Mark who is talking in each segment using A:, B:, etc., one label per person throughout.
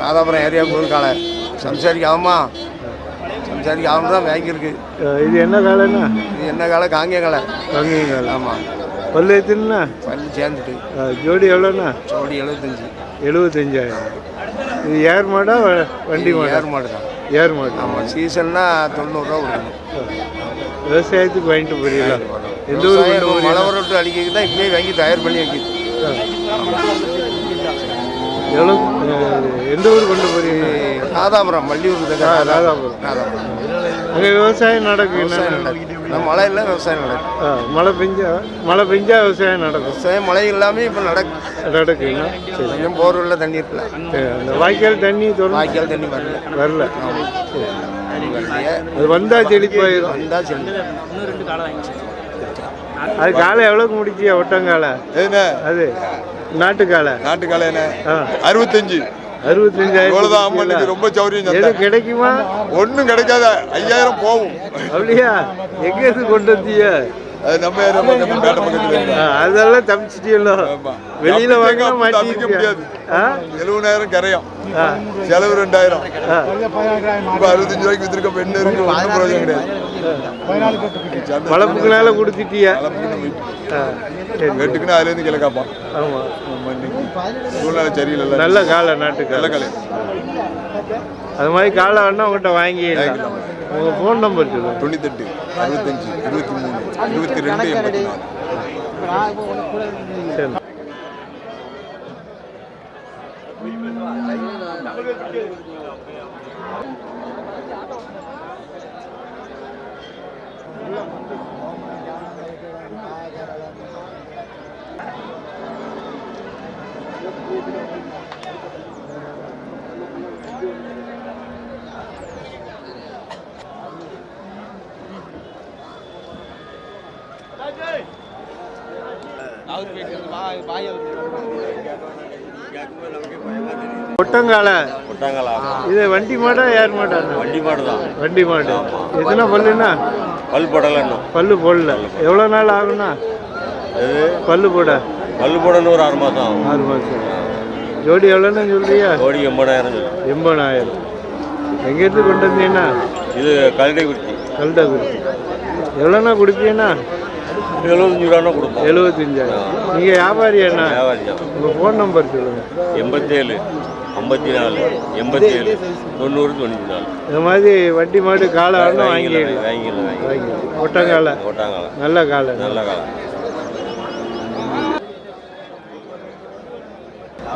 A: Radhapuram area கோயில் காலை சம்சாரிக்கு ஆகுமா சம்சாரிக்கு ஆகும் தான் வாங்கியிருக்கு.
B: இது என்ன காலைண்ணா
A: இது என்ன காலை? காங்கிய காலை.
B: வாங்கிய காலை.
A: ஆமாம்
B: பல்லு எத்தனைண்ணா
A: பள்ளி சேர்ந்துட்டு.
B: ஜோடி எவ்வளோண்ணா
A: ஜோடி எழுபத்தஞ்சி.
B: எழுபத்தஞ்சாயிரம். இது ஏர் மாடா வண்டி மாடா?
A: ஏர் மாடு தான்.
B: ஏர் மாடு.
A: ஆமாம் சீசன்னா தொண்ணூறுரூவா கொடுக்கணும்.
B: விவசாயத்துக்கு வாங்கிட்டு போறீங்களா? எந்த கொண்டு
A: மழை வரட்டு அடிக்கிறது தான் இப்பயே வாங்கி தயார் பண்ணி வைக்கிது.
B: எவ்வளோ எந்த ஊர் கொண்டு போறீங்க?
A: ராதாபுரம் மல்லியூர்
B: ஆ, ராதாபுரம்.
A: ராதாபுரம்.
B: அங்கே விவசாயம் நடக்கும் என்ன?
A: இல்லை விவசாயம் நடக்குது
B: ஆ, மழை பெஞ்சா மழை பெஞ்சா விவசாயம் நடக்கும்.
A: விவசாயம் மழை இல்லாமல் இப்போ நடக்கு.
B: நடக்குங்க சரி.
A: கொஞ்சம் போர்வெல்ல தண்ணி இருக்குல்ல.
B: சரி, அந்த வாய்க்கால் தண்ணி தொடர்ந்து
A: வாய்க்கால் தண்ணி வரல.
B: வரல. அது வந்தா செழிப்பாயிரும்
A: வந்தா சரி
B: அது காலை எவ்வளோக்கு முடிச்சியா ஒட்டங்காலை? அது. நாட்டுக்காலை.
C: நாட்டுக்கால என்ன? அறுபத்தஞ்சு.
B: அறுபத்தஞ்சாயிரம்
C: இவ்வளவுதான் ரொம்ப சௌரியம்
B: கிடைக்குமா?
C: ஒன்றும் கிடைக்காத. ஐயாயிரம் போகும்.
B: அப்படியா? எங்க இருந்து கொண்டு வந்தீங்க?
C: அது நம்ம பக்கம், நம்ம பேட்டை பக்கத்துல
B: அதெல்லாம் தப்பிச்சிட்டீங்களோ. வெளியில
C: தப்பிக்க
B: மாட்டிருக்கியா
C: முடியாது. எழுபதாயிரம் கரையும். செலவு ரெண்டாயிரம். இப்ப அறுபத்தஞ்சு ரூபாய்க்கு வித்திருக்க பெண்ணு இருக்கு ஒன்றும் பிரயோஜனம் கிடையாது. சந்தை
B: வளர்ப்புக்குனால கொடுத்துட்டியா?
C: நம்ம வெட்டுக்குன்னு அதுல இருந்து கிளை காப்பான் நம்ம சூழ்நிலை சரியில்லை
B: நல்ல காலை
C: நல்ல
B: நாட்டுக்காலை
C: கலை.
B: அது மாதிரி காலை வேணா உங்கள்கிட்ட வாங்கிடலாம் உங்கள் ஃபோன் நம்பர் சொல்லுங்க.
C: தொண்ணூத்தெட்டு அறுபத்தஞ்சு இருபத்தி மூணு இருபத்தி ரெண்டு எண்பத்தி நாலு.
B: சரி. ஒட்டங்காலை.
D: விட்டாங்களா
B: இது வண்டி மாடா ஏர் மாடா?
D: வண்டி மாடு தான்
B: வண்டி மாடு. எத்தனை பல்லுண்ணா
D: பல் போடலை இன்னும்.
B: பல்லு போடல. எவ்வளோ நாள்
D: இது
B: பல்லு போட.
D: பல் போடணும் ஒரு ஆறு மாதம் ஆகும்.
B: ஆறு மாதம் ஜோடி எவ்வளோன்னு சொல்றியா?
D: கோடி எண்பதாயிரம்.
B: எண்பதாயிரம். எங்கேருந்து கொண்டு வந்தீங்கன்னா?
D: இது கல்டை குச்சி
B: கல்டகுடி எவ்வளோண்ணா கொடுப்பீங்கண்ணா
D: எழுபத்தஞ்சு ரூபான்னா கொடுப்போம்.
B: எழுபத்தஞ்சாயிரம் நீங்கள்
D: வியாபாரி தான்.
B: உங்கள் ஃபோன் நம்பர் சொல்லுங்கள்
D: எண்பத்தேழு ஐம்பத்தி நாலு எண்பத்தேழு தொண்ணூறு தொண்ணூற்றி நாலு
B: இந்த மாதிரி வண்டி மாடு காலை வாங்கிடலாம்
D: வாங்கிக்கலாம் வாங்கிக்கலாம்
B: வாங்கிக்கலாம் ஒட்டங்காலை
D: போட்டாங்களா
B: நல்ல காலை
D: நல்ல காலம்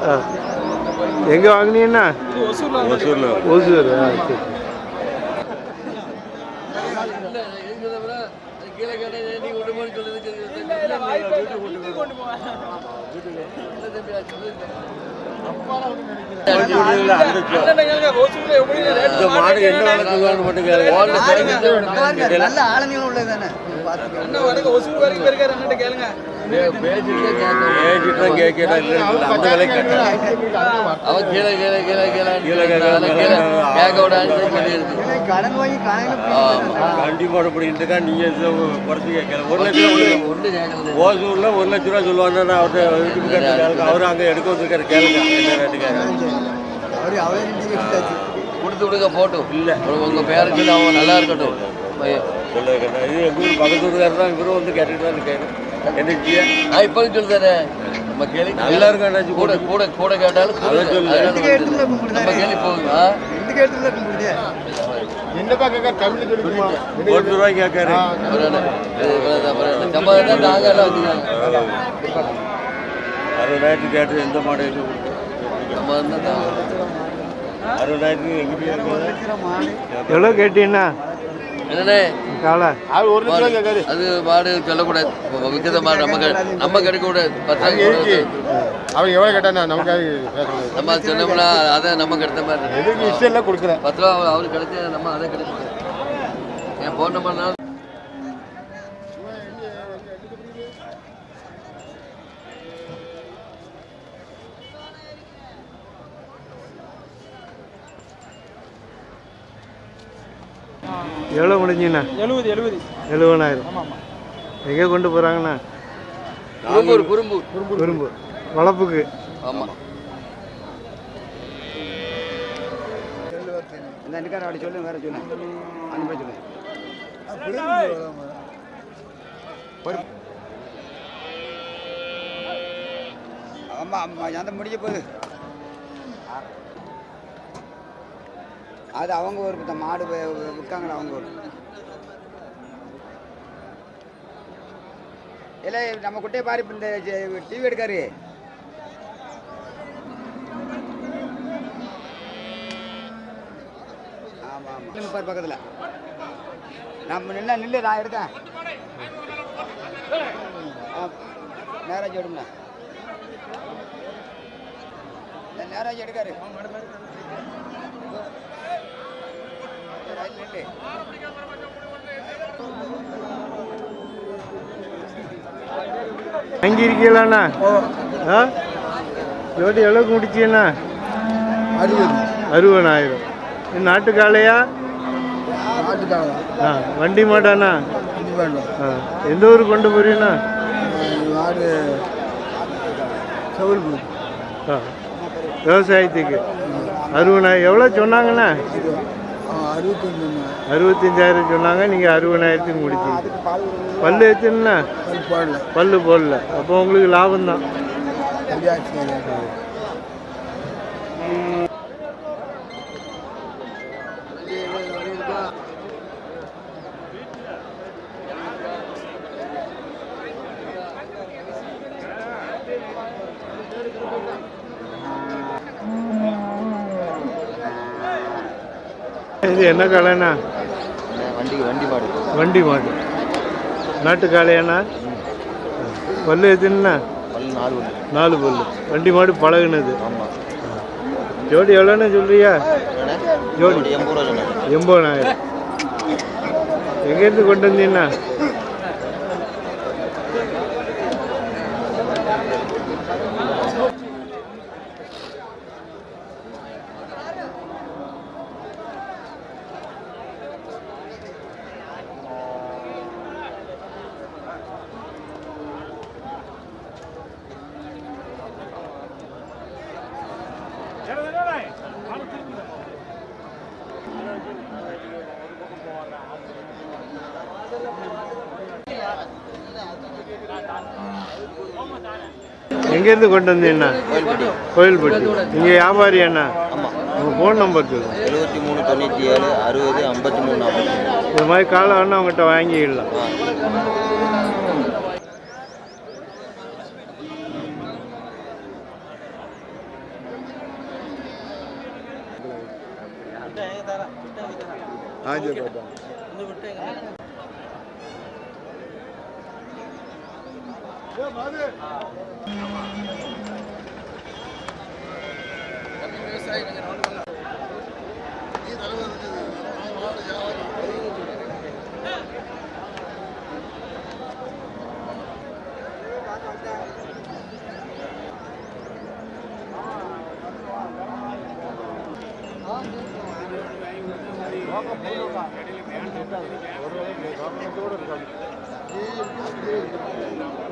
B: ஆ. எங்கே வாங்கினீங்கன்னா?
D: ஒசூரில்
B: ஓசூர் ஆ சரி
E: கீழே கேட்டேன் நீ ஒன்று மாதிரி சொல்லுது
D: இந்த மாடு என்ன வேலை சொல்லுவான்னு மட்டும் கேளுங்க
E: நல்ல ஆளுங்களும் உள்ளதானே கேளுங்க
D: அந்த விலை கேட்டேன்
E: அவன் கீழே கீழே கீழே கீழே
D: கீழே
E: கீழே கேட்க விடான்னு சொல்லியிருக்கு
D: கண்டிப்பாக அப்படின்ட்டுக்கா நீங்கள் குறைச்சி கேட்கல ஒரு லட்சம்
E: ஒன்று கேட்கறது
D: ஓசூரில் ஒரு லட்ச ரூபா சொல்லுவாங்க நான் அவர்கிட்ட இதுக்கு கேட்டு அவர் அங்கே எடுக்க வந்திருக்காரு கேளுங்க என்ன
E: கொடுத்து விடுங்க போட்டும் இல்லை உங்க பேருக்கு அவன் நல்லா இருக்கட்டும்
D: இது எங்கள் ஊர் பக்கத்து ஊருக்காரர் தான் இவரும் வந்து கேட்டுட்டு தான் இருக்கேன் என்னச்சியா
E: நான் இப்போ சொல்லுறேன் நம்ம கேள்வி
D: நல்லா இருக்கும் அண்ணாச்சி
E: கூட கூட கூட கேட்டாலும்
D: சொல்லு.
E: நம்ம கேள்வி
D: ஒரு ரூபாய்
E: நாங்கள் எல்லாம்
D: கேட்டு எந்த மாடல்
B: எவ்வளோ கேட்டீங்கன்னா?
E: என்னண்ணே
B: காலை.
A: அது ஒரு நிமிஷம் கேட்காது
E: அது மாடு சொல்லக்கூடாது. விற்கிறத மாடு நம்ம நம்ம கிடைக்கக்கூடாது. பத்து
A: அங்கே இருக்கு அவன் எவ்வளோ கேட்டானா நமக்காக
E: நம்ம சொன்னோம்னா அதை நம்ம கிடைத்த மாதிரி.
A: எதுக்கு? இஷ்டம் இல்லை கொடுக்குறேன்.
E: பத்து ரூபா அவரு- அவருக்கு கிடைச்சா நம்ம அதை கிடைக்கும் என் ஃபோன் நம்பர்னா
B: எவ்வளோ முடிஞ்சுண்ணா?
F: எழுபது எழுபது.
B: எழுபதாயிரம். எங்கே கொண்டு போகிறாங்கண்ணா
E: குறும்பூர். குறும்பூர்.
B: விரும்பு வளர்ப்புக்கு
E: ஆமாம்
F: இந்த நிக்கார அப்படி சொல்லு வேற சொல்லு. அனுப்பி சொல்லு. ஆமா ஆமா அந்த முடிய போகுது. அது அவங்க ஒரு இந்த மாடு விற்காங்களா அவங்க ஒரு இல்லை நம்ம குட்டையை பாரு இப்போ இந்த டிவி எடுக்காரு. ஆமாம் ஆமாம் பாரு பக்கத்தில். நம்ம நின்று நில்லு நான் எடுத்தேன். நேராஜ் எடுங்க நேராஜ் எடுக்காரு. ரைட் நில்லு
B: வாங்கியிருக்கீங்களாண்ணா ஆ? ஜோடி எவ்வளோக்கு முடிச்சீண்ணா
A: அறுபது.
B: அறுபதாயிரம். இது நாட்டு காளையா
A: நாட்டுக்காக
B: ஆ வண்டி மாட்டாண்ணா? ஆ எந்த ஊருக்கு கொண்டு போறீங்கண்ணா? ஆ விவசாயத்துக்கு. அறுபதாயிரம். எவ்வளோ சொன்னாங்கண்ணா? அறுபத்தஞ்சாயிரம் சொன்னாங்க நீங்கள் அறுபதாயிரத்துக்கு முடிச்சீங்க. பல்லு
A: பாடல.
B: பல்லு போடல. அப்போ உங்களுக்கு லாபம் தான் இது என்ன காளைண்ணா
E: வண்டிக்கு வண்டி மாடு.
B: வண்டி மாடு. நாட்டு காளையாண்ணா? பல்லு
E: பல்லு நாலு வண்டி
B: நாலு பல்லு. வண்டி மாடு பழகுனது.
E: ஆமாம்
B: ஜோடி எவ்வளோன்னு சொல்றியா ஜோடி. எண்பதாயிரம். எங்கேருந்து கொண்டு வந்தீங்கன்னா எங்கேருந்து கொண்டு வந்தீங்கன்னா கோயில்பட்டி. நீங்கள் வியாபாரி அண்ணா? உங்கள் ஃபோன் நம்பர் சொல்லுங்கள்
E: எழுபத்தி மூணு தொண்ணூற்றி ஏழு அறுபது ஐம்பத்தி மூணு நாற்பத்தி.
B: இது மாதிரி காலை வேணா அவங்ககிட்ட வாங்கிக்கலாம்
A: ஆஞ்சு பார்த்தா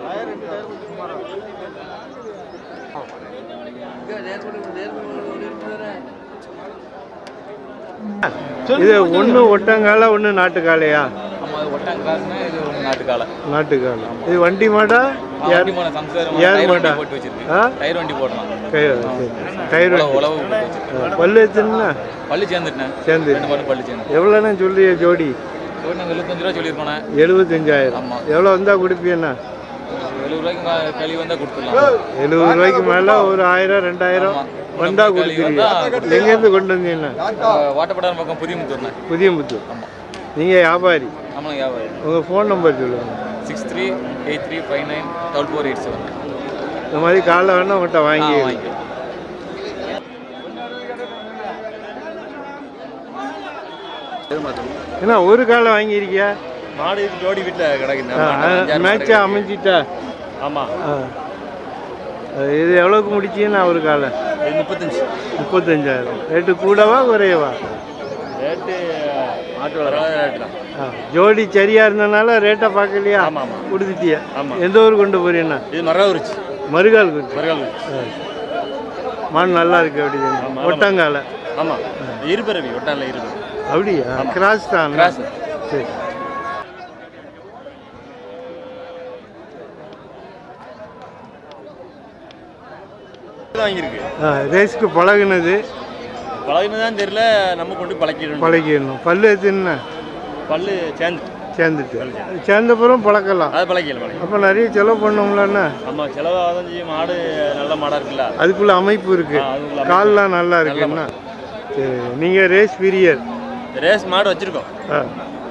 A: இது ஒன்று ஒட்டங்கால ஒன்று நாட்டுக்காலையா?
G: நாட்டுக்கால.
B: இது வண்டி மாடா?
G: சம்சாரம்
B: யார்
G: டயர் வண்டி போட்டு வச்சிருக்கு
B: ஆ?
G: டயர் வண்டி போடலாம்.
B: டயர் பல்லு எத்தனை
G: பள்ளி சேர்ந்துட்டேன்
B: சேர்ந்து
G: பள்ளி சேர்ந்து
B: எவ்வளோன்னு சொல்றிய ஜோடி எழுபத்தஞ்சாயிரம். எவ்வளோ வந்தால் கொடுப்பீண்ணா
G: எழுபது ரூபாய்க்கு மே- கழிவு வந்தால் கொடுத்துடலாம்.
B: எழுபது ரூபாய்க்கு மேலே ஒரு ஆயிரம் ரெண்டாயிரம். வந்தா கொடுத்துருவீங்க எங்கேருந்து கொண்டு வந்தீங்கன்னா
G: வாட்டப்படாத பக்கம் புதிய முத்தூர்ண்ணே
B: புதிய முத்து
G: ஆமா.
B: நீங்கள் வியாபாரி.
D: ஆமாங்க வியாபாரி.
B: உங்கள் ஃபோன் நம்பர் சொல்லுங்கள்
D: six three eight three five nine double four eight seven.
B: இந்த மாதிரி காலைல வேணால் உங்கள்கிட்ட வாங்கி
D: வாங்கிக்கலாம்
B: ஏன்னா ஒரு காலை வாங்கியிருக்கியா?
H: மாடு ஜோடி வீட்டில் கிடக்கு
B: மேட்சா அமைஞ்சிட்டா?
H: ஆமாம்
B: இது எவ்வளோக்கு முடிச்சீங்கன்னா ஒரு காலை.
H: முப்பத்தஞ்சு.
B: முப்பத்தஞ்சாயிரம். ரேட்டு கூடவா குறையவா?
H: ரேட்டு
B: ஜோடி சரியாக இருந்தனால ரேட்டை பார்க்கலையா. கொடுத்துட்டியா. எந்த ஊர் கொண்டு போறீங்கன்னா
H: இது மரகரிச்சு
B: மறுகால் குறிச்சி
H: மரகால்
B: மான் நல்லா இருக்கு அப்படி. ஒட்டங்கால.
H: ஆமாம் இருபிறவி ஒட்டானில் இருபிறவி
B: அப்படியா? கிராஸ் தான்.
D: Cross.
B: சரி
H: வாங்கியிருக்கு
B: ரேஸ்க்கு பழகுனது.
H: பழகினு தான் தெரியல நம்ம கொண்டு பழக்கிடணும்.
B: பழகிடணும் பல்லு எத்துன்னா
H: பல்லு சேர்ந்து.
B: சேர்ந்துட்டு. சேர்ந்தப்புறம் பழக்கலாம்.
H: அது பழக்கல பழகி
B: அப்போ நிறைய செலவு பண்ணோம்லண்ணா
H: ஆமாம் செலவாக செய்யும். மாடு நல்ல மாடாக இருக்குல்ல.
B: அதுக்குள்ள அமைப்பு இருக்கு. கால்லாம் நல்லா இருக்குண்ணா சரி நீங்கள் ரேஸ் பிரியர்
H: ரேஸ் மாடு வச்சிருக்கோம்.
B: ஆ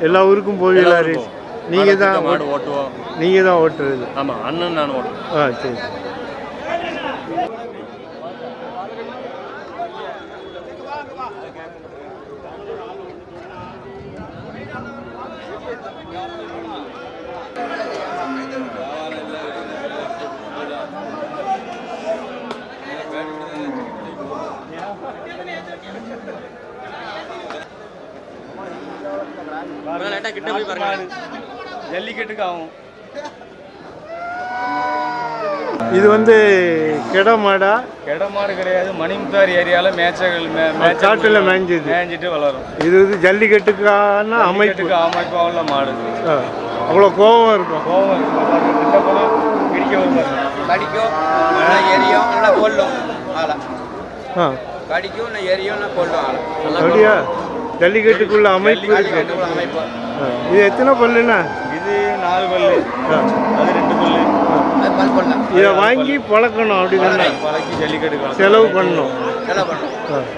B: எல்லா ஊருக்கும் போவீங்களா ரேஸ்? நீங்கள் தான்
H: மாடு ஓட்டுவோம்.
B: நீங்கள் தான் ஓட்டுறது.
H: ஆமாம் அண்ணன் நான் ஓட்டுவோம்
B: ஆ சரி.
H: ஜல்லிக்கட்டுக்கு ஆகும்
B: இது வந்து கிட மாடா
H: கெட மாடு கிடையாது மணிமுத்தார் ஏரியாவில் மேய்ச்சல்
B: காட்டுல மேய்ஞ்சது.
H: மேய்ஞ்சிட்டு வளரும்.
B: இது வந்து ஜல்லிக்கட்டுக்கான அமைப்பு.
H: ஜல்லிக்கட்டுக்கு அமைப்பாக உள்ள மாடு
B: ஆ, அவ்வளோ கோபம் இருக்கும்.
H: கோவம் இருக்கு. பாருங்க, கிட்ட போனா பிடிக்க வரும் பாருங்க.
F: கடிக்கும் நல்லா எரியும் நல்லா கொல்லும் ஆளை.
B: ஆ.
F: கடிக்கும் இல்லை எரியும் இல்லை கொல்லும் ஆளை.
B: அப்படியா? ஜல்லிக்கட்டுக்குள்ள அமைப்பு
F: அமைப்பு.
B: ஆ, இது எத்தனை பல்லுண்ணா?
H: இது நாலு பல்லு. அது ரெண்டு பல்லு.
B: இதை வாங்கி பழக்கணும் அப்படி தானே?
H: பழக்கி ஜல்லிக்கட்டுக்கு வளர்த்தோம்.
B: செலவு பண்ணணும்.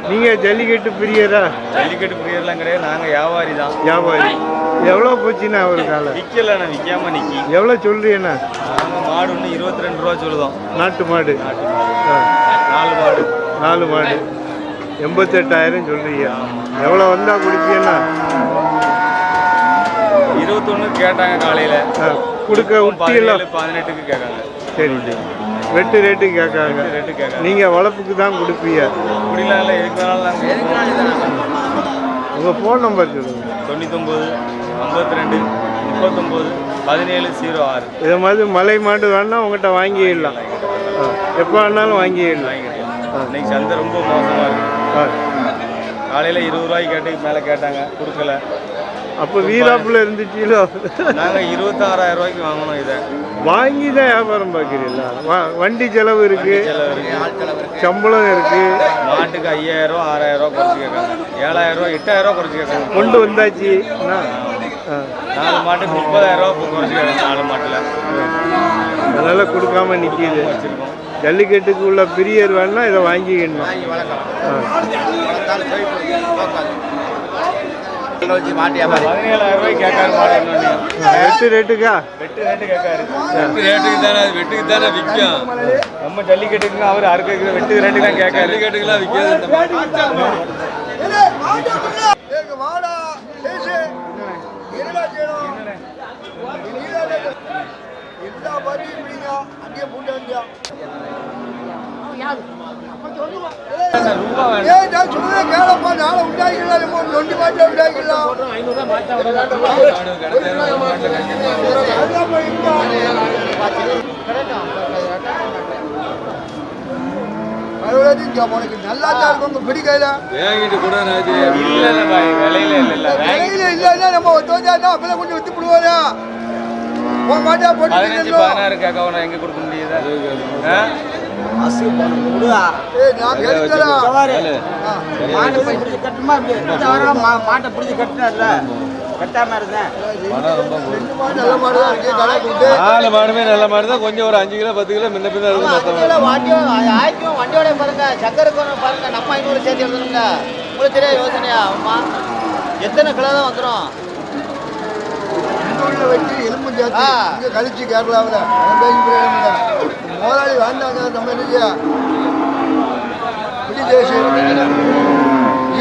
B: நீங்க ஜல்லிக்கட்டு பிரியரா?
H: ஜல்லிக்கட்டு பிரியர்லாம் கிடையாது. நாங்கள் வியாபாரி தான்.
B: வியாபாரி. எவ்வளோ போச்சுண்ணா ஒரு காலம்
H: விற்கல நான் விற்காம நிக்கி.
B: எவ்வளோ சொல்றீண்ணா?
H: நாங்கள் மாடு ஒன்று இருபத்தி ரெண்டு ரூபா சொல்லுதோம்.
B: நாட்டு மாடு.
H: நாட்டு
B: ஆ,
H: நாலு மாடு.
B: நாலு மாடு. எண்பத்தெட்டாயிரம் சொல்றீங்க. எவ்வளோ வந்தா குடிப்பீங்கன்னா
H: இருபத்தொன்று கேட்டாங்க காலையில்.
B: கொடுக்க
H: பதினேழு பதினெட்டுக்கு கேட்காங்க.
B: சரி. வெட்டு ரேட்டு கேட்காங்க.
H: ரேட்டு கேட்காங்க.
B: நீங்க வளர்ப்புக்கு தான் கொடுப்பீங்க.
H: அப்படிலாம் இல்லை எதுக்கு வேணாலும் நாங்கள்
F: எதுக்குனாலும் இதெல்லாம்
B: உங்க ஃபோன் நம்பர் சொல்லுங்க.
H: தொண்ணூத்தொம்பது ஐம்பத்தி ரெண்டு முப்பத்தொம்போது பதினேழு ஜீரோ ஆறு.
B: இது மாதிரி மலை மாடு வேணா உங்கள்கிட்ட வாங்கிடலாம். எப்போ வேணாலும் வாங்கிடலாம்.
H: இன்னைக்கு சந்தை ரொம்ப மோசமாக இருக்கு.
B: ஆ,
H: காலையில் இருபது ரூபாய்க்கு கேட்டு மேலே கேட்டாங்க கொடுக்கல.
B: அப்போ வீராப்புல இருந்துச்சீங்களோ
H: நாங்கள் இருபத்தாறாயிரம் ரூபாய்க்கு வாங்கினோம் இதை.
B: வாங்கி தான் வியாபாரம் பார்க்குறீங்களா? வண்டி செலவு இருக்கு.
H: செலவு இருக்கு
F: ஆள் செலவு இருக்கு.
B: சம்பளம் இருக்கு.
H: மாட்டுக்கு ஐயாயிரம் ரூபா ஆறாயிரம் ரூபா குறைச்சி கேட்காங்க ஏழாயிரம் ரூபா எட்டாயிரம் ரூபா குறைச்சி கேட்காங்க
B: கொண்டு வந்தாச்சு.
H: நாலு மாட்டுக்கு முப்பதாயிரம் ரூபா குறைச்சி கேட்காங்க நாலு மாட்டில்.
B: அதனால கொடுக்காம நிற்கிது
H: வச்சுருக்கோம்.
B: ஜல்லிக்கட்டுக்கு உள்ள பிரியர் வேணா இதை வாங்கிக்கணும்
H: பதினேழாயிரம் ரூபாய்க்கு கேட்காரு
B: வெட்டு ரேட்டுக்கா
H: வெட்டு ரேட்டு கேட்காரு
G: ரேட்டுக்கு தானே வெட்டுக்கு தானே விற்கும்
H: நம்ம ஜல்லிக்கட்டுக்கு அவர் அறுக்க வெட்டு ரேட்டு தான் கேட்காரு
G: ஜல்லிக்கட்டுக்கெல்லாம் விற்காது இந்த மாடு
I: நல்லா தான் இருக்கும். உங்க பிடிக்கையில
G: வாங்கிட்டு கூட
H: இல்லை இல்லை விலையில இல்லை
I: விலையில இல்லைன்னா நம்ம தோஜா அப்பெல்லாம் கொஞ்சம் வித்து விடுவாரா உன் மாட்டா போட்டு
H: பதினஞ்சு பதினாறு கேட்க எங்கே கொடுக்க முடியுதா?
F: மாட்டை பிடிச்சி கட்டுமா மாட்டை பிடிச்சி கட்டினார்ல கட்டாம இருந்தேன்
I: ரெண்டு மாடு நல்ல மாடு தான் இருக்கு கடை கொடுத்து
G: நாலு மாடுமே நல்ல மாடு தான் கொஞ்சம் ஒரு அஞ்சு கிலோ பத்து கிலோ முன்ன பின்ன இருக்கும்
F: ஆயிரக்கும் வண்டியோட பாருங்க சக்கரை பாருங்க நம்ம ஐநூறு சேர்த்து எழுதணுங்க உங்களுக்கு தெரியாது யோசனையா அம்மா எத்தனை கிலோ தான் வந்துடும்
G: வச்சு எலும்பு சேர்த்து இங்கே கழிச்சு கேரளாவில் பேசி பிரயோஜனம் இல்லை முதலாளி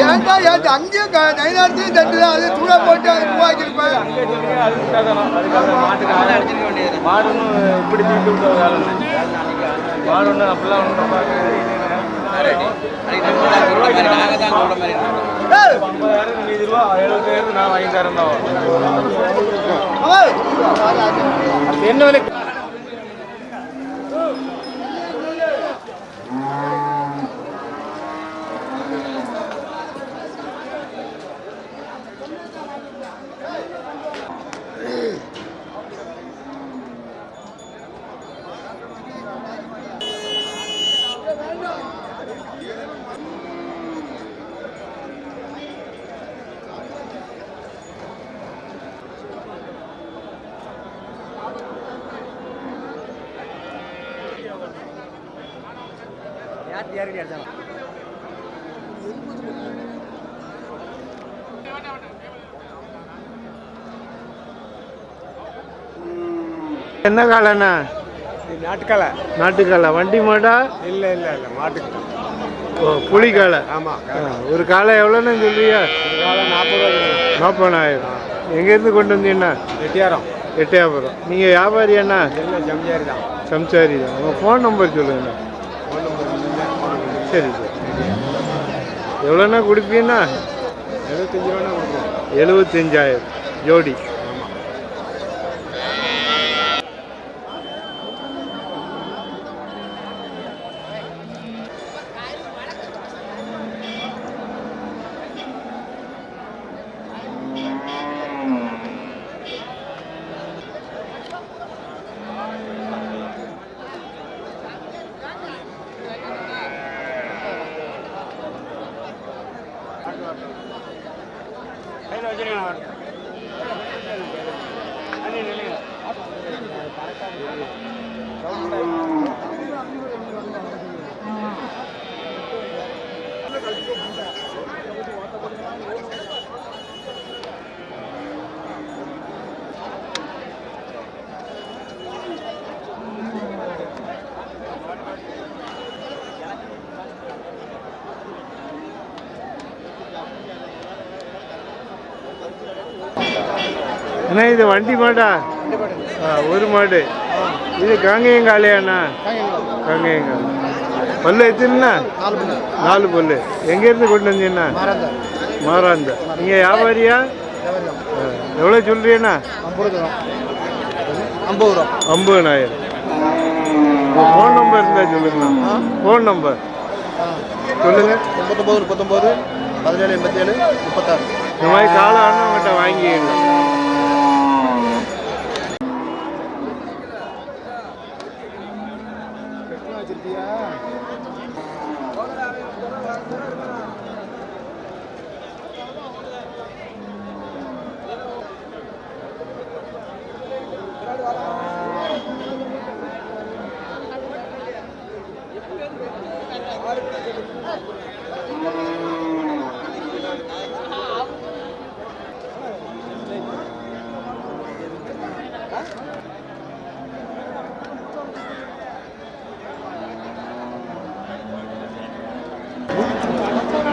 G: ஏன்டா ஏன் அங்கேயும் நைனார்த்தையும் தட்டுல அது தூளை போட்டு அது பூவாக்கிருப்பேன்
H: மாடுன்னு இப்படி மாடுன்னு அப்படிலாம் ஐம்பதாயிரம் ரூபா எழுபத்தாயிரம் நான் வாங்கி தரேன் என்ன விலை
B: என்ன காலைண்ணா?
H: நாட்டுக்கலை.
B: நாட்டுக்காலை. வண்டி மாடா?
H: இல்லை இல்லை இல்லை மாட்டுக்கு
B: ஓ புலி காலை.
H: ஆமாம்
B: ஒரு காலை எவ்வளோன்னு சொல்றியா?
H: காலம் நாற்பது
B: நாற்பதாயிரம். எங்கேருந்து கொண்டு வந்தீங்கண்ணா?
H: எட்டியாரம்
B: எட்டயபுரம் நீங்கள் வியாபாரி அண்ணா?
H: இல்லை ஜம்ஜாரி தான்.
B: சம்சாரி தான். உங்கள் ஃபோன் நம்பர் சொல்லுங்கண்ணா. சரி சரி. எவ்வளோண்ணா கொடுப்பீங்கண்ணா?
H: எழுபத்தஞ்சு ரூபா கொடுக்குறோம்.
B: எழுபத்தஞ்சாயிரம். ஜோடி. அண்ணா இது வண்டி மாடா. ஒரு மாடு. இது காங்கேயங்காலையாண்ணா காங்கேயங்கால் பல்லு எத்தனைண்ணா? நாலு பல்லு. எங்கேருந்து கொண்டு வந்தீங்கண்ணா? மாறாந்த. நீங்கள் வியாபாரியா? எவ்வளோ சொல்கிறீண்ணா
G: ஐம்பது ரூபா
B: ஐம்பதுனாயிரம் ஃபோன் நம்பர் இருந்தால் சொல்லுங்கண்ணா. ஃபோன் நம்பர் சொல்லுங்கள்
G: எண்பத்தொம்பது முப்பத்தொம்பது பதினேழு எண்பத்தேழு முப்பத்தாறு.
B: இந்த மாதிரி காலம் உங்கள்கிட்ட வாங்கிக்கணும் வச்சிருக்கியா?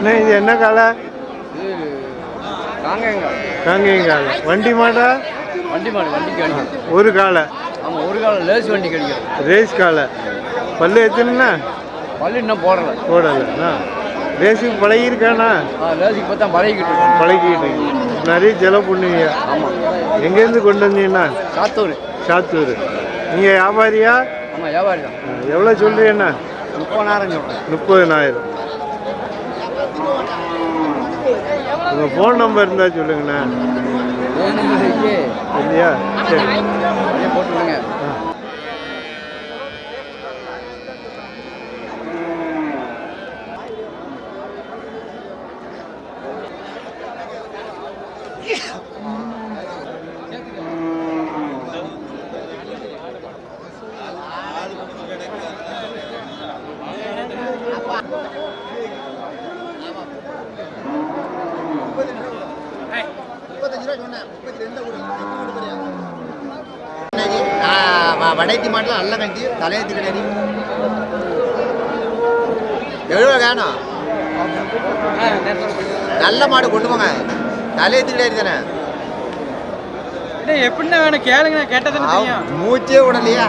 B: அண்ணா இது என்ன காலை?
F: காங்கேயங்கால்
B: காலை. வண்டி மாடா?
F: வண்டி மாடு வண்டிக்கு அடிக்கிறது
B: ஒரு காலை.
F: ஆமாம் ஒரு காலம் லேஸ் வண்டிக்கு அடிக்கிறது
B: ரேஸ் காலை. பல்லு எத்தனைண்ணா?
F: பள்ளி இன்னும் போடலை.
B: போடலைண்ணா ரேஸுக்கு பழகிருக்காண்ணா
F: ஆ லேஸுக்கு பார்த்தா பழகிக்கிட்டு இருக்கோம்.
B: பழகிட்டு நிறைய செலவு பண்ணுவீங்க.
F: ஆமாம்
B: எங்கேருந்து கொண்டு வந்தீங்கண்ணா?
F: சாத்தூர்.
B: சாத்தூர். நீங்கள் வியாபாரியா?
F: ஆமாம் வியாபாரி தான்.
B: எவ்வளோ சொல்கிறீங்கண்ணா
F: முப்பதாயிரம் சொல்கிறேன்
B: முப்பதுனாயிரம் உங்கள் ஃபோன் நம்பர் இருந்தால் சொல்லுங்கண்ணா இல்லையா? சரி.
F: அப்படியே போட்டு விடுங்க
G: முப்பத்தஞ்சு ரூபா சொன்னேன் முப்பத்தி ரெண்டு கொடு எட்டு கொடு தெரியாது
F: வடைத்தி மாட்டில் நல்ல கஞ்சி தலையத்து கிடையாது எவ்வளோ வேணும் நல்ல மாடு கொண்டு போங்க. தலையத்து கிடையாது தானே.
J: எப்படின்னா வேணும்? கேளுங்க கேட்டதுன்னு தெரியும்.
F: மூச்சே விடலையா.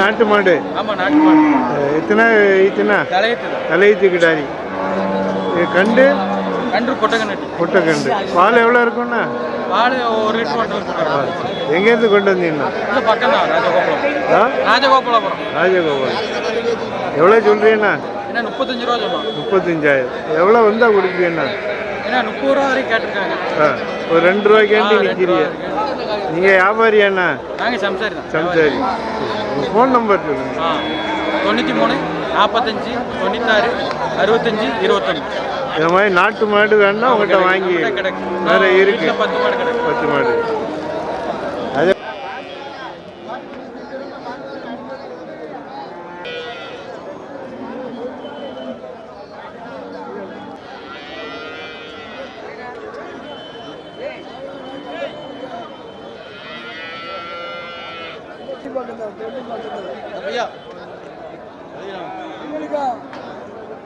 B: நாட்டு மாடு.
J: ஆமா நாட்டு மாடு.
B: அஹ் எத்தனை? ஈத்துனா
J: தலையத்து
B: கிடாரி கண்டு?
J: கன்று கொட்டக நட்டு
B: முட்டை கண்டு பால் எவ்வளோ இருக்கும்ண்ணா?
J: பால் ஒரு லிட்டர் மட்டும்
B: எங்கேருந்து கொண்டு வந்தீங்கண்ணா
J: இல்லை பக்கம் தான் ராஜகோபாலம். ராஜகோபாலபுரம்.
B: ராஜகோபால் எவ்வளோ சொல்கிறீங்கண்ணா
J: ஏன்னா முப்பத்தஞ்சு ரூபா
B: முப்பத்தஞ்சாயிரம். எவ்வளோ வந்தால் கொடுப்பீங்கண்ணா?
J: ஏன்னா முப்பது ரூபா வரைக்கும் கேட்டிருக்காங்க.
B: ஆ ஒரு ரெண்டு ரூபாய்க்காண்டி நிற்கிறீங்க நீங்கள் வியாபாரியாண்ணா
J: நாங்கள் சம்சாரி தான்.
B: சரி உங்கள் ஃபோன் நம்பர் சொல்லுங்கள்
J: தொண்ணூற்றி மூணு நாற்பத்தஞ்சு தொண்ணூத்தாறு அறுபத்தஞ்சு இருபத்தொன்று
B: இந்த மாதிரி நாட்டு மாடு வேணா உங்கள்கிட்ட வாங்கி வேற இருக்கு.
J: பத்து மாடு கிடக்கு
B: பத்து மாடு. அது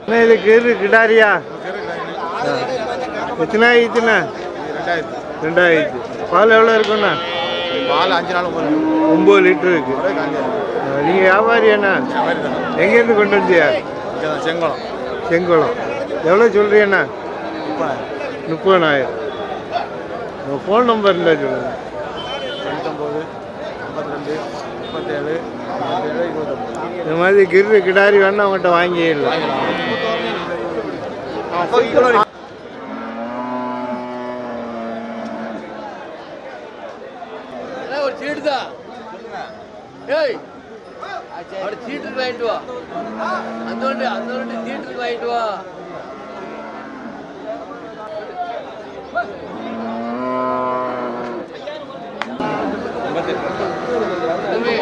B: அண்ணா, இது கிரு கிடாரியா. எத்தனை ஆயிடுச்சுண்ணா? ரெண்டாயிரத்து பால் எவ்வளோ இருக்குண்ணா?
A: பால் அஞ்சு நாள்
B: ஒம்பது லிட்டர் இருக்கு. நீங்கள் வியாபாரியாண்ணா? எங்கேருந்து கொண்டு வந்தியா?
A: செங்கோலம்.
B: செங்குளம் எவ்வளோ சொல்கிறீண்ணா முப்பதாயிரம். உங்கள் ஃபோன் நம்பர் இல்லை சொல்லுங்க.
A: தொண்ணூத்தொம்பது ஐம்பத்தி ரெண்டு முப்பத்தேழு முப்பத்தேழு இருபத்தொம்பது
B: இந்த மாதிரி கிரு கிடாரி வேணா உங்கள்கிட்ட வாங்கிடலாம்
E: அண்ணா, ஒரு சீட்டு தான் ஒன்று சீட்டுக்கு வாங்கிட்டு வா. தம்பி.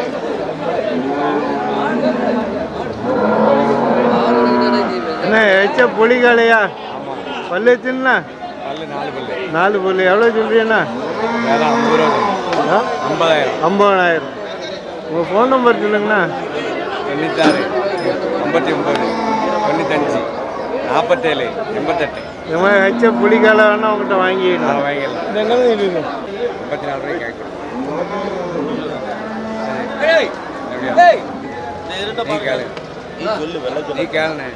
E: ஆறு மணிக்கு தானே ஜீவன்.
B: என்ன எச்ச புலிகாலையா பல்லு எத்தனா நாலு பல்லு. எவ்வளோ
D: ஐம்பதாயிரம்.
B: ஐம்பதாயிரம். உங்கள் ஃபோன் நம்பர் சொல்லுங்கண்ணா.
D: தொண்ணூத்தாறு ஐம்பத்தி ஒம்பது தொண்ணூத்தஞ்சு நாற்பத்தேழு எண்பத்தெட்டு.
B: இந்த மாதிரி வச்ச புலிகாலை வேணா உங்கள்கிட்ட வாங்கிடலாம்.
D: வாங்கிடலாம் ஐம்பத்தி நாலு ரூபாய்க்கு கேட்கணும் நீ கேளு நீ கேளுண்ணே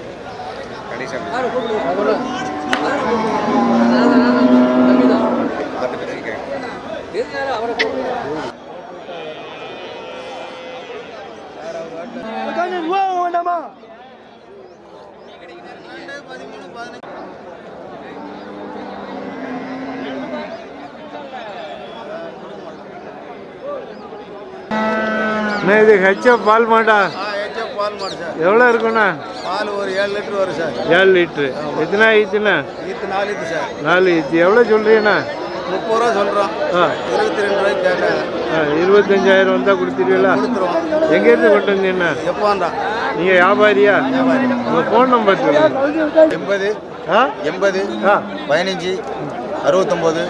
B: இது ஹெச்ச பால் மாடா.
A: ஏச்சா பால் மாடு சார்.
B: எவ்வளோ இருக்குண்ணா
A: பால் ஒரு ஏழு லிட்டர் வரும் சார்.
B: ஏழு லிட்ரு எத்தனை ஆயிடுச்சுண்ணா
A: ஈத்து நாலு ஈத்து சார்.
B: நாலு ஈச்சு எவ்வளோ சொல்கிறீண்ணா
A: முப்பது ரூபா சொல்கிறோம் இருபத்தி ரெண்டு ரூபாய்க்கு கேட்காங்க
B: இருபத்தஞ்சாயிரம் வந்தால் கொடுத்துருவீங்களா?
A: கொடுத்துருவோம்.
B: எங்கேருந்து கொண்டு வந்தீங்கண்ணா
A: எப்போண்டா
B: நீங்கள் வியாபாரியா? உங்கள் ஃபோன் நம்பர் சொல்லுங்கள்
A: எண்பது
B: ஆ?
A: எண்பது
B: ஆ.
A: பதினஞ்சு அறுபத்தொம்போது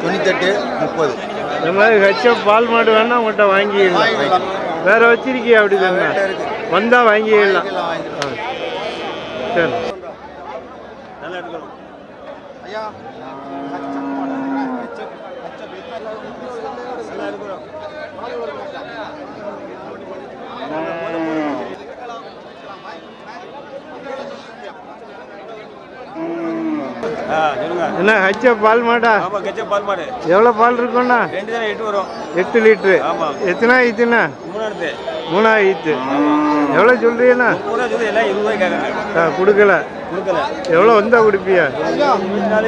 A: தொண்ணூத்தெட்டு முப்பது.
B: இந்த மாதிரி ஹெச்எஃப் பால் மாடு வேணா உங்கள்கிட்ட வாங்கிடலாம். வேற வச்சிருக்கியா அப்படி தானே? வந்தா வாங்கிடலாம். ஆ. சரி.
D: ஆ சொல்லுங்க
B: என்ன ஹெச்எஃப் பால் மாடா?
D: பால் மாடு.
B: எவ்வளோ பால் இருக்கும்ண்ணா?
D: எட்டு வரும்.
B: எட்டு லிட்ரு. எத்தனை ஆயிடுச்சுண்ணா
D: மூணாயிரத்து
B: மூணாயிடுச்சு எவ்வளோ சொல்றீங்கண்ணா? கொடுக்கல.
D: கொடுக்கல.
B: எவ்வளோ வந்தா கொடுப்பியா?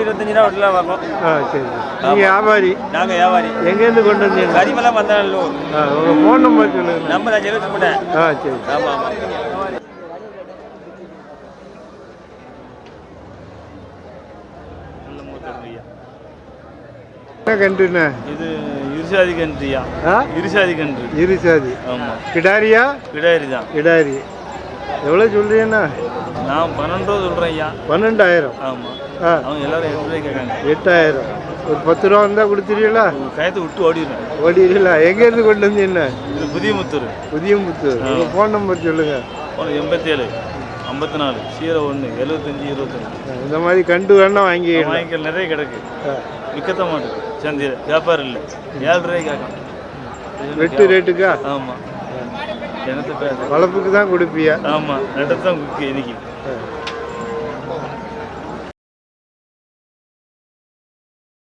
D: இருபத்தஞ்சு ரூபா விட்டுலாம் வரணும்
B: ஆ சரி நீங்கள் வியாபாரி.
D: நாங்கள் வியாபாரி.
B: எங்கேருந்து கொண்டு வந்தீங்க?
D: கரிமெல்லாம் வந்தாலும்.
B: ஆ உங்கள் ஃபோன் நம்பர் சொல்லுங்க
D: நம்ம நான் எழுதி போட்டேன்
B: ஆ சரி.
D: ஆமாம் ஆமாம்
B: என்ன கன்றுண்ணா
H: இது இருசாதி கன்றுயா இருசாதி கன்று
B: இருசாதி.
H: ஆமாம்
B: கிடாரியா?
H: கிடாரி தான்.
B: கிடாரி. எவ்வளோ சொல்றீங்கண்ணா
H: நான் பன்னெண்டு ரூபா சொல்கிறேன் ஐயா.
B: பன்னெண்டாயிரம்.
H: ஆமாம்
B: ஆ.
H: அவங்க எல்லாரும் எட்டு ரூபாய் கேட்காங்க.
B: எட்டாயிரம். ஒரு பத்து ரூபா வந்தால் கொடுத்துருவீங்களா?
H: கயத்தை விட்டு ஓடிடுறேன்.
B: ஓடிடுவீங்களா எங்கேருந்து கொண்டு வந்து என்ன
H: இது புதிய முத்தூர்
B: புதியமுத்தூர் உங்கள் ஃபோன் நம்பர் சொல்லுங்கள்
H: எண்பத்தேழு ஐம்பத்தி நாலு ஜீரோ ஒன்று எழுபத்தஞ்சி இருபத்தஞ்சு.
B: இந்த மாதிரி கண்டு வேணா வாங்கிக்கலாம்
H: வாங்கிக்கல் நிறைய கிடக்கு. விற்கத்தான் மாட்டேங்குது சந்தையில் வியாபாரம் இல்லை. ஏழு ரூபாய்க்கு ஆகும்
B: வெட்டு ரேட்டுக்கா?
H: ஆமாம் பேச
B: வளர்ப்புக்கு தான் கொடுப்பியா?
H: ஆமாம் ரெண்டு தான் குக்கு இன்னைக்கு.